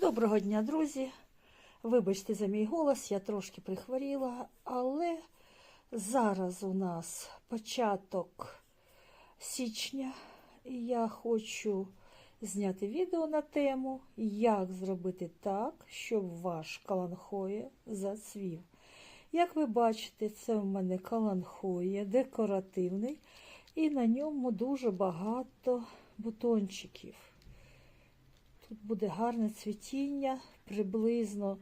Доброго дня, друзі! Вибачте за мій голос, я трошки прихворіла, але зараз у нас початок січня, і я хочу зняти відео на тему, як зробити так, щоб ваш каланхоє зацвів. Як ви бачите, це в мене каланхоє декоративний, і на ньому дуже багато бутончиків. Тут буде гарне цвітіння приблизно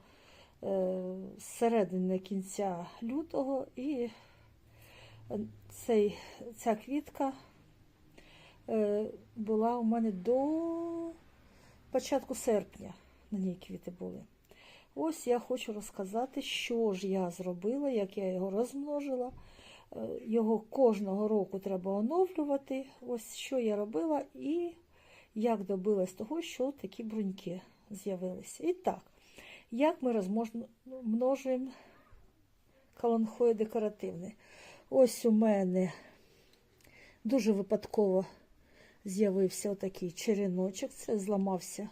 е, з середини кінця лютого, і цей, ця квітка е, була у мене до початку серпня. На ній квіти були. Ось я хочу розказати, що ж я зробила, як я його розмножила. Е, Його кожного року треба оновлювати. Ось що я робила і як добилась того, що такі бруньки з'явилися. І так, як ми розмножуємо каланхоє декоративне. Ось у мене дуже випадково з'явився отакий череночок. Це зламався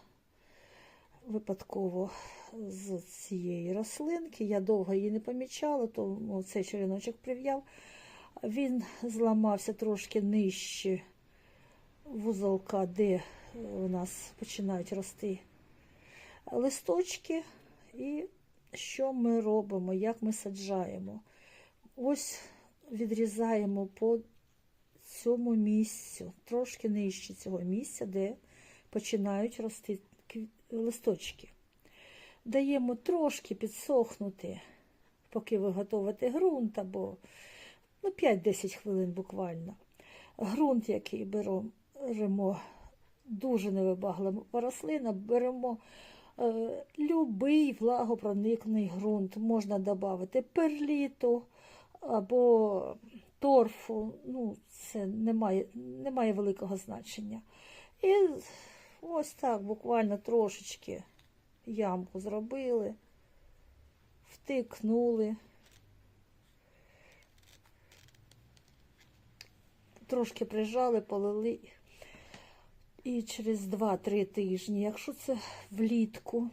випадково з цієї рослинки. Я довго її не помічала, то ну, цей череночок прив'яв. Він зламався трошки нижче вузолка, де у нас починають рости листочки. І що ми робимо, як ми саджаємо? Ось відрізаємо по цьому місцю, трошки нижче цього місця, де починають рости листочки. Даємо трошки підсохнути, поки ви готуєте ґрунт, або ну, 5-10 хвилин буквально. Ґрунт, який беремо дуже невибаглива рослина, беремо е, любий влагопроникний ґрунт. Можна додати перліту або торфу, ну, це не має, не має великого значення. І ось так буквально трошечки ямку зробили, втикнули. Трошки прижали, полили. І через 2-3 тижні, якщо це влітку,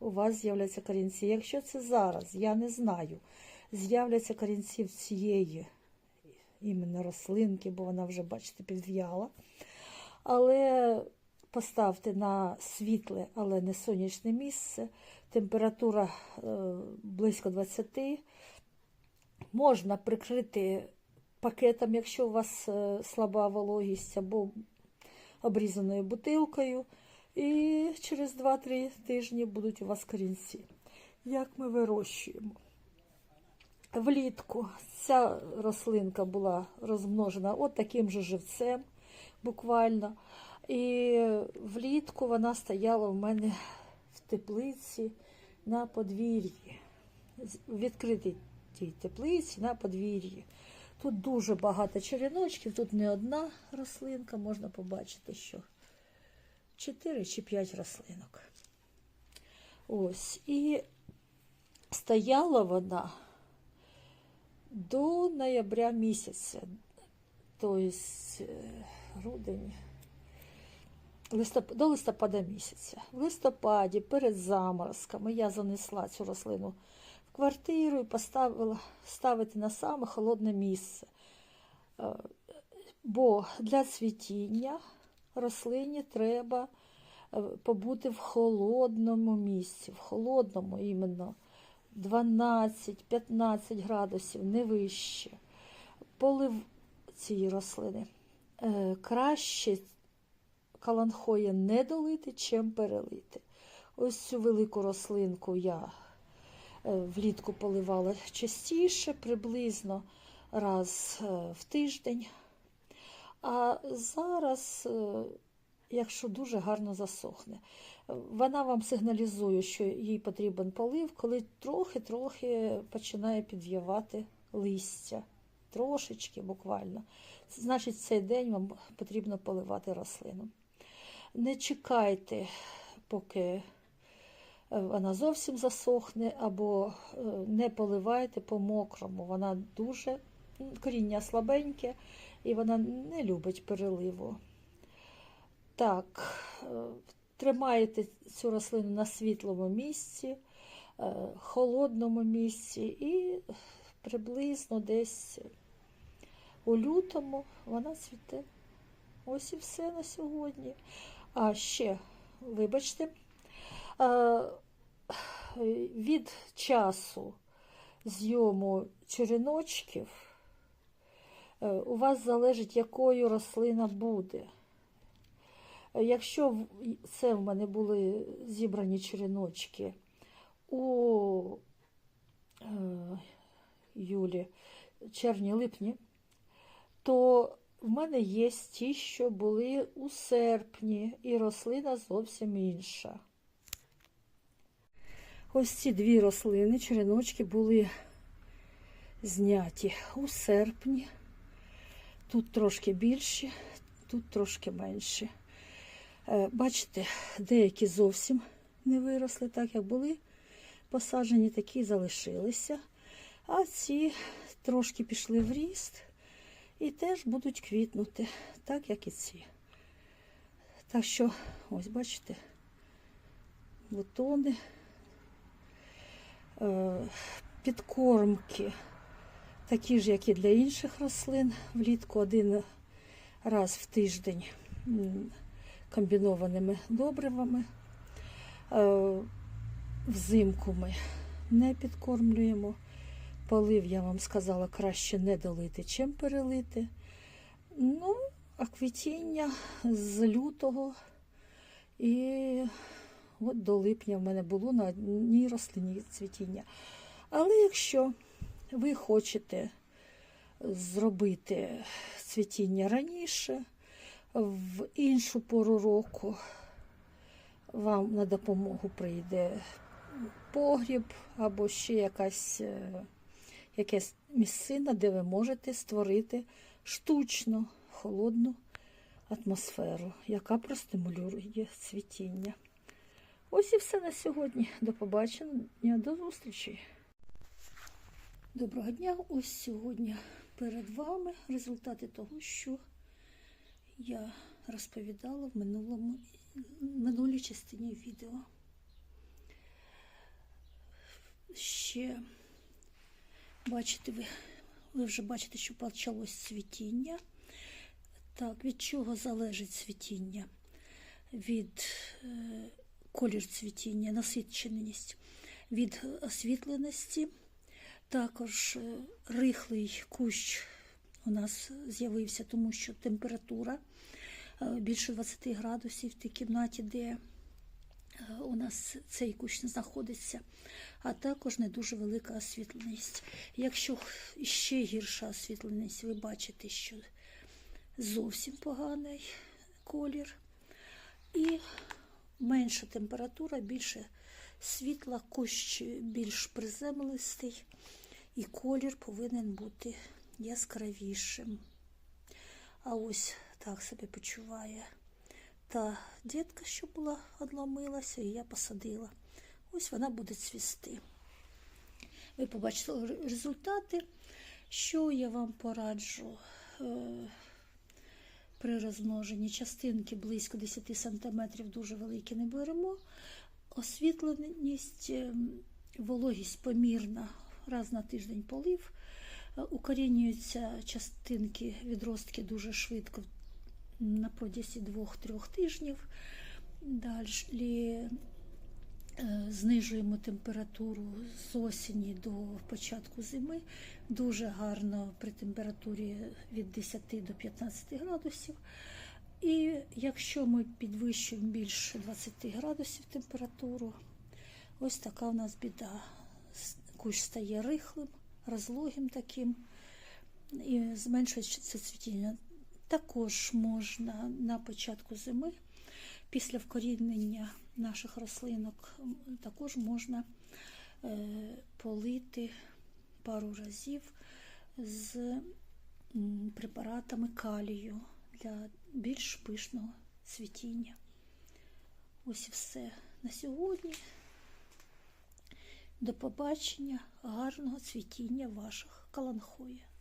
у вас з'являться корінці. Якщо це зараз, я не знаю, з'являться корінці в цієї іменно рослинки, бо вона вже, бачите, підв'яла. Але поставте на світле, але не сонячне місце. Температура е, близько 20. Можна прикрити пакетом, якщо у вас е, слаба вологість, або обрізаною бутилкою. І через 2-3 тижні будуть у вас корінці. Як ми вирощуємо? Влітку ця рослинка була розмножена от таким же живцем, буквально. І влітку вона стояла в мене в теплиці на подвір'ї, в відкритій теплиці на подвір'ї. Тут дуже багато череночків, тут не одна рослинка, можна побачити, що 4 чи 5 рослинок. Ось. І стояла вона до ноября місяця, тобто грудень, листоп... до листопада місяця. В листопаді перед заморозками я занесла цю рослину квартиру і поставила ставити на саме холодне місце. Бо для цвітіння рослині треба побути в холодному місці, в холодному іменно 12-15 градусів, не вище. Полив цієї рослини краще каланхоє не долити, чим перелити. Ось цю велику рослинку я влітку поливала частіше, приблизно раз в тиждень. А зараз, якщо дуже гарно засохне, вона вам сигналізує, що їй потрібен полив, коли трохи-трохи починає підв'явати листя. Трошечки буквально. Значить, цей день вам потрібно поливати рослину. Не чекайте, поки вона зовсім засохне, або не поливайте по-мокрому. Вона дуже коріння слабеньке і вона не любить переливу. Так, тримаєте цю рослину на світлому місці, е, холодному місці і приблизно десь у лютому вона цвіте. Ось і все на сьогодні. А ще, вибачте, е, від часу зйому череночків е, у вас залежить, якою рослина буде. Якщо це в мене були зібрані череночки у е, Юлі, червні-липні, то в мене є ті, що були у серпні, і рослина зовсім інша. Ось ці дві рослини, череночки, були зняті у серпні. Тут трошки більші, тут трошки менші. Е, Бачите, деякі зовсім не виросли, так як були посаджені, такі залишилися. А ці трошки пішли в ріст і теж будуть квітнути, так як і ці. Так що, ось бачите, бутони, підкормки, такі ж, як і для інших рослин, влітку один раз в тиждень комбінованими добривами. Е, Взимку ми не підкормлюємо. Полив, я вам сказала, краще не долити, чим перелити. Ну, а квітіння з лютого і от до липня в мене було на одній рослині цвітіння. Але якщо ви хочете зробити цвітіння раніше, в іншу пору року, вам на допомогу прийде погріб або ще якась, е, якась місцина, де ви можете створити штучно холодну атмосферу, яка простимулює цвітіння. Ось і все на сьогодні. До побачення, до зустрічі. Доброго дня! Ось сьогодні перед вами результати того, що я розповідала в минулому, минулій частині відео. Ще бачите, ви, ви вже бачите, що почалось цвітіння. Так, від чого залежить цвітіння? Від е, колір цвітіння, насиченість, від освітленості. Також е, рихлий кущ у нас з'явився, тому що температура е, більше 20 градусів в тій кімнаті, де е, у нас цей кущ знаходиться, а також не дуже велика освітленість. Якщо ще гірша освітленість, ви бачите, що зовсім поганий колір. І менша температура, більше світла, кущ більш приземлистий, і колір повинен бути яскравішим. А ось так себе почуває та дітка, що була одломилася, і я посадила. Ось вона буде цвісти. Ви побачили результати, що я вам пораджу. Е, при розмноженні частинки близько 10 см дуже великі не беремо. Освітленість, ем, вологість помірна, раз на тиждень полив. Е, Укорінюються частинки, відростки дуже швидко на протязі 2-3 тижнів. Далі е, знижуємо температуру з осені до початку зими. Дуже гарно при температурі від 10 до 15 градусів. І якщо ми підвищуємо більше 20 градусів температуру, ось така у нас біда. Кущ стає рихлим, розлогим таким і зменшується цвітіння. Також можна на початку зими, після вкорінення наших рослинок, також можна е, полити пару разів з препаратами калію для більш пишного цвітіння. Ось і все на сьогодні. До побачення, гарного цвітіння ваших каланхоя.